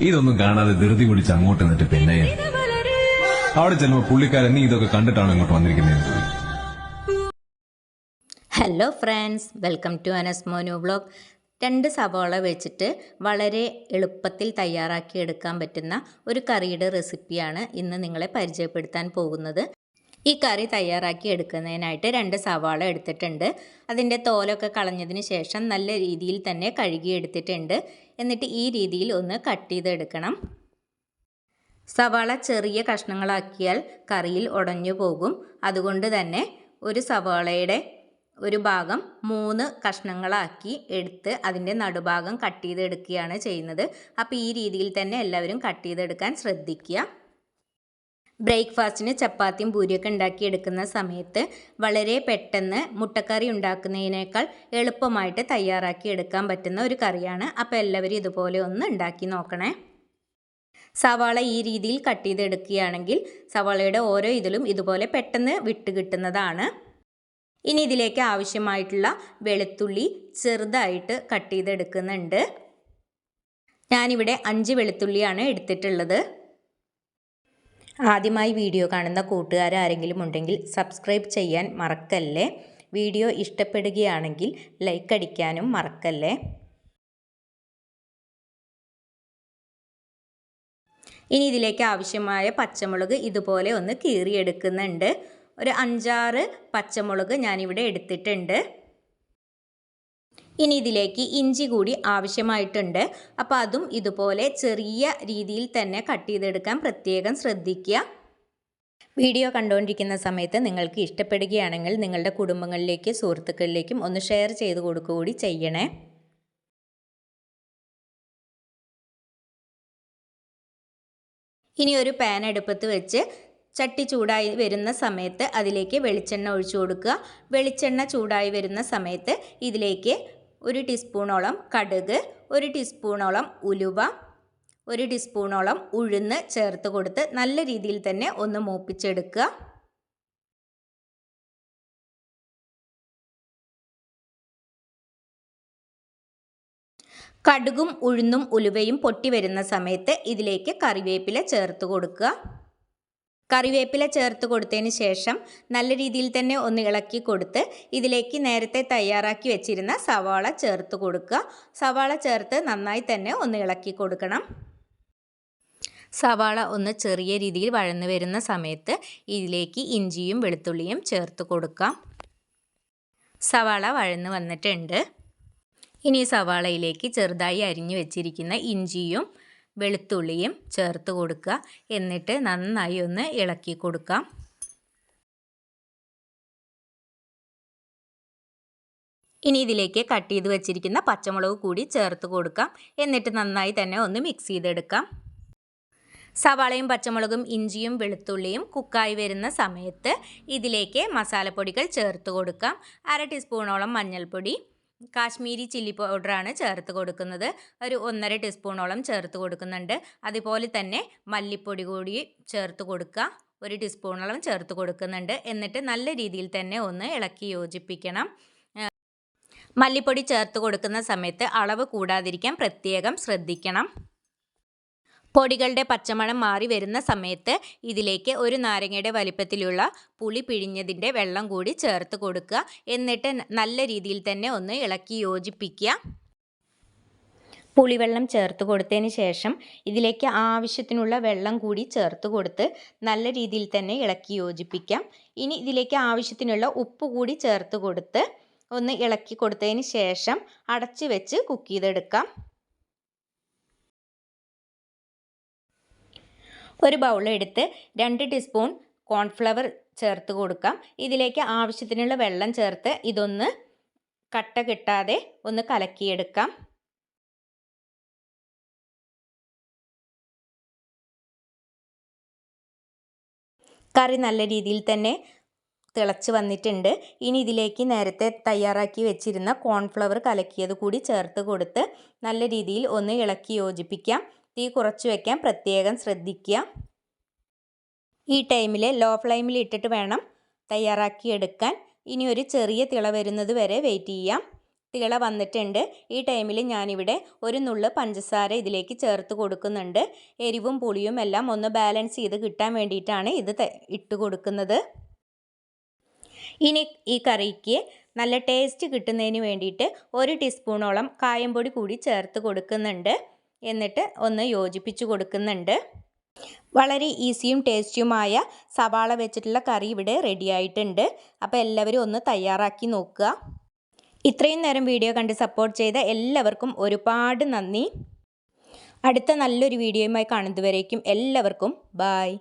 ഇതൊന്നും കാണാതെ ധൃതി പിടിച്ച് അങ്ങോട്ട് നിന്നിട്ട് പിന്നെ അവിടെ ചെല്ലുമ്പോ പുള്ളിക്കാരൻ നീ ഇതൊക്കെ കണ്ടിട്ടാണ് ഇങ്ങോട്ട് വന്നിരിക്കുന്നത് hello friends welcome to Anas Monu blog രണ്ട് സവാള വെച്ചിട്ട് വളരെ എളുപ്പത്തിൽ തയ്യാറാക്കി എടുക്കാൻ പറ്റുന്ന ഒരു കറിയുടെ റെസിപ്പിയാണ് ഇന്ന് നിങ്ങളെ പരിചയപ്പെടുത്താൻ പോകുന്നത്. ഈ കറി തയ്യാറാക്കി എടുക്കുന്നതിനായിട്ട് രണ്ട് സവാള എടുത്തിട്ടുണ്ട്. അതിന്റെ തോലൊക്കെ കളഞ്ഞതിന് ശേഷം നല്ല രീതിയിൽ തന്നെ കഴുകി എടുത്തിട്ടുണ്ട് എന്നിട്ട് ഈ രീതിയിൽ ഒന്ന് കട്ട് ചെയ്തെടുക്കണം. സവാള ചെറിയ കഷ്ണങ്ങളാക്കിയാൽ കറിയിൽ ഉടഞ്ഞു പോകും. അതുകൊണ്ട് തന്നെ ഒരു സവാളയുടെ ഒരു ഭാഗം മൂന്ന് കഷ്ണങ്ങളാക്കി എടുത്ത് അതിന്റെ നടുഭാഗം കട്ട് ചെയ്തെടുക്കുകയാണ് ചെയ്യുന്നത്. അപ്പോൾ ഈ രീതിയിൽ തന്നെ എല്ലാവരും കട്ട് ചെയ്തെടുക്കാൻ ശ്രദ്ധിക്കുക. ബ്രേക്ക്ഫാസ്റ്റിന് ചപ്പാത്തിയും പൂരിയൊക്കെ ഉണ്ടാക്കിയെടുക്കുന്ന സമയത്ത് വളരെ പെട്ടെന്ന് മുട്ടക്കറി ഉണ്ടാക്കുന്നതിനേക്കാൾ എളുപ്പമായിട്ട് തയ്യാറാക്കി എടുക്കാൻ പറ്റുന്ന ഒരു കറിയാണ്. അപ്പോൾ എല്ലാവരും ഇതുപോലെ ഒന്ന് ഉണ്ടാക്കി നോക്കണേ. സവാള ഈ രീതിയിൽ കട്ട് ചെയ്തെടുക്കുകയാണെങ്കിൽ സവാളയുടെ ഓരോ ഇതിലും ഇതുപോലെ പെട്ടെന്ന് വിട്ട് കിട്ടുന്നതാണ്. ഇനി ഇതിലേക്ക് ആവശ്യമായിട്ടുള്ള വെളുത്തുള്ളി ചെറുതായിട്ട് കട്ട് ചെയ്തെടുക്കുന്നുണ്ട്. ഞാനിവിടെ അഞ്ച് വെളുത്തുള്ളിയാണ് എടുത്തിട്ടുള്ളത്. ആദ്യമായി വീഡിയോ കാണുന്ന കൂട്ടുകാർ ആരെങ്കിലും ഉണ്ടെങ്കിൽ സബ്സ്ക്രൈബ് ചെയ്യാൻ മറക്കല്ലേ? വീഡിയോ ഇഷ്ടപ്പെടുകയാണെങ്കിൽ ലൈക്ക് അടിക്കാനും മറക്കല്ലേ? ഇനി ഇതിലേക്ക് ആവശ്യമായ പച്ചമുളക് ഇതുപോലെ ഒന്ന് കീറിയെടുക്കുന്നുണ്ട്. ഒരു അഞ്ചാറ് പച്ചമുളക് ഞാനിവിടെ എടുത്തിട്ടുണ്ട്. ഇനി ഇതിലേക്ക് ഇഞ്ചി കൂടി ആവശ്യമായിട്ടുണ്ട്. അപ്പോൾ അതും ഇതുപോലെ ചെറിയ രീതിയിൽ തന്നെ കട്ട് ചെയ്തെടുക്കാൻ പ്രത്യേകം ശ്രദ്ധിക്കുക. വീഡിയോ കണ്ടുകൊണ്ടിരിക്കുന്ന സമയത്ത് നിങ്ങൾക്ക് ഇഷ്ടപ്പെടുകയാണെങ്കിൽ നിങ്ങളുടെ കുടുംബങ്ങളിലേക്ക് സുഹൃത്തുക്കളിലേക്കും ഒന്ന് ഷെയർ ചെയ്ത് കൊടുക്കുക കൂടി ചെയ്യണേ. ഇനി ഒരു പാൻ അടുപ്പത്ത് വെച്ച് ചട്ടി ചൂടായി വരുന്ന സമയത്ത് അതിലേക്ക് വെളിച്ചെണ്ണ ഒഴിച്ചു കൊടുക്കുക. വെളിച്ചെണ്ണ ചൂടായി വരുന്ന സമയത്ത് ഇതിലേക്ക് ഒരു ടീസ്പൂണോളം കടുക് ഒരു ടീസ്പൂണോളം ഉലുവ ഒരു ടീസ്പൂണോളം ഉഴുന്ന് ചേർത്ത് കൊടുത്ത് നല്ല രീതിയിൽ തന്നെ ഒന്ന് മൂപ്പിച്ചെടുക്കുക. കടുകും ഉഴുന്നും ഉലുവയും പൊട്ടി വരുന്ന സമയത്ത് ഇതിലേക്ക് കറിവേപ്പില ചേർത്ത് കൊടുക്കുക. കറിവേപ്പില ചേർത്ത് കൊടുത്തതിന് ശേഷം നല്ല രീതിയിൽ തന്നെ ഒന്ന് ഇളക്കി കൊടുത്ത് ഇതിലേക്ക് നേരത്തെ തയ്യാറാക്കി വെച്ചിരുന്ന സവാള ചേർത്ത് കൊടുക്കുക. സവാള ചേർത്ത് നന്നായി തന്നെ ഒന്ന് ഇളക്കി കൊടുക്കണം. സവാള ഒന്ന് ചെറിയ രീതിയിൽ വഴന്നു വരുന്ന സമയത്ത് ഇതിലേക്ക് ഇഞ്ചിയും വെളുത്തുള്ളിയും ചേർത്ത് കൊടുക്കാം. സവാള വഴന്നു വന്നിട്ടുണ്ട്. ഇനി സവാളയിലേക്ക് ചെറുതായി അരിഞ്ഞു വെച്ചിരിക്കുന്ന ഇഞ്ചിയും വെളുത്തുള്ളിയും ചേർത്ത് കൊടുക്കുക. എന്നിട്ട് നന്നായി ഒന്ന് ഇളക്കി കൊടുക്കാം. ഇനി ഇതിലേക്ക് കട്ട് ചെയ്ത് വെച്ചിരിക്കുന്ന പച്ചമുളക് കൂടി ചേർത്ത് കൊടുക്കാം. എന്നിട്ട് നന്നായി തന്നെ ഒന്ന് മിക്സ് ചെയ്തെടുക്കാം. സവാളയും പച്ചമുളകും ഇഞ്ചിയും വെളുത്തുള്ളിയും കുക്കായി വരുന്ന സമയത്ത് ഇതിലേക്ക് മസാലപ്പൊടികൾ ചേർത്ത് കൊടുക്കാം. അര ടീസ്പൂണോളം മഞ്ഞൾപ്പൊടി കാശ്മീരി ചില്ലി പൗഡറാണ് ചേർത്ത് കൊടുക്കുന്നത്. ഒരു ഒന്നര ടീസ്പൂണോളം ചേർത്ത് കൊടുക്കുന്നുണ്ട്. അതുപോലെ തന്നെ മല്ലിപ്പൊടി കൂടി ചേർത്ത് കൊടുക്കുക. ഒരു ടീസ്പൂണോളം ചേർത്ത് കൊടുക്കുന്നുണ്ട്. എന്നിട്ട് നല്ല രീതിയിൽ തന്നെ ഒന്ന് ഇളക്കി യോജിപ്പിക്കണം. മല്ലിപ്പൊടി ചേർത്ത് കൊടുക്കുന്ന സമയത്ത് അളവ് കൂടാതിരിക്കാൻ പ്രത്യേകം ശ്രദ്ധിക്കണം. പൊടികളുടെ പച്ചമണം മാറി വരുന്ന സമയത്ത് ഇതിലേക്ക് ഒരു നാരങ്ങയുടെ വലിപ്പത്തിലുള്ള പുളി പിഴിഞ്ഞതിന്റെ വെള്ളം കൂടി ചേർത്ത് കൊടുക്കുക. എന്നിട്ട് നല്ല രീതിയിൽ തന്നെ ഒന്ന് ഇളക്കി യോജിപ്പിക്കുക. പുളിവെള്ളം ചേർത്ത് കൊടുത്തതിന് ശേഷം ഇതിലേക്ക് ആവശ്യത്തിനുള്ള വെള്ളം കൂടി ചേർത്ത് കൊടുത്ത് നല്ല രീതിയിൽ തന്നെ ഇളക്കി യോജിപ്പിക്കാം. ഇനി ഇതിലേക്ക് ആവശ്യത്തിനുള്ള ഉപ്പ് കൂടി ചേർത്ത് കൊടുത്ത് ഒന്ന് ഇളക്കി കൊടുത്തതിന് ശേഷം അടച്ച് വെച്ച് കുക്ക് ചെയ്തെടുക്കാം. ഒരു ബൗളെടുത്ത് രണ്ട് ടീസ്പൂൺ കോൺഫ്ലവർ ചേർത്ത് കൊടുക്കാം. ഇതിലേക്ക് ആവശ്യത്തിനുള്ള വെള്ളം ചേർത്ത് ഇതൊന്ന് കട്ട കിട്ടാതെ ഒന്ന് കലക്കിയെടുക്കാം. കറി നല്ല രീതിയിൽ തന്നെ തിളച്ച് വന്നിട്ടുണ്ട്. ഇനി ഇതിലേക്ക് നേരത്തെ തയ്യാറാക്കി വെച്ചിരുന്ന കോൺഫ്ലവർ കലക്കിയത് കൂടി ചേർത്ത് കൊടുത്ത് നല്ല രീതിയിൽ ഒന്ന് ഇളക്കി യോജിപ്പിക്കാം. തീ കുറച്ച് വയ്ക്കാൻ പ്രത്യേകം ശ്രദ്ധിക്കുക. ഈ ടൈമിൽ ലോ ഫ്ലെയിമിൽ ഇട്ടിട്ട് വേണം തയ്യാറാക്കി എടുക്കാൻ. ഇനി ഒരു ചെറിയ തിള വരുന്നത് വരെ വെയിറ്റ് ചെയ്യാം. തിള വന്നിട്ടുണ്ട്. ഈ ടൈമിൽ ഞാനിവിടെ ഒരു നുള്ള് പഞ്ചസാര ഇതിലേക്ക് ചേർത്ത് കൊടുക്കുന്നുണ്ട്. എരിവും പുളിയും എല്ലാം ഒന്ന് ബാലൻസ് ചെയ്ത് കിട്ടാൻ വേണ്ടിയിട്ടാണ് ഇത് ഇട്ട് കൊടുക്കുന്നത്. ഇനി ഈ കറിക്ക് നല്ല ടേസ്റ്റ് കിട്ടുന്നതിന് വേണ്ടിയിട്ട് ഒരു ടീസ്പൂണോളം കായംപൊടി കൂടി ചേർത്ത് കൊടുക്കുന്നുണ്ട്. എന്നിട്ട് ഒന്ന് യോജിപ്പിച്ച് കൊടുക്കുന്നുണ്ട്. വളരെ ഈസിയും ടേസ്റ്റിയുമായ സവാള വെച്ചിട്ടുള്ള കറി ഇവിടെ റെഡി ആയിട്ടുണ്ട്. അപ്പോൾ എല്ലാവരും ഒന്ന് തയ്യാറാക്കി നോക്കുക. ഇത്രയും നേരം വീഡിയോ കണ്ട് സപ്പോർട്ട് ചെയ്ത എല്ലാവർക്കും ഒരുപാട് നന്ദി. അടുത്ത നല്ലൊരു വീഡിയോയുമായി കാണുന്നതുവരേക്കും എല്ലാവർക്കും ബായ്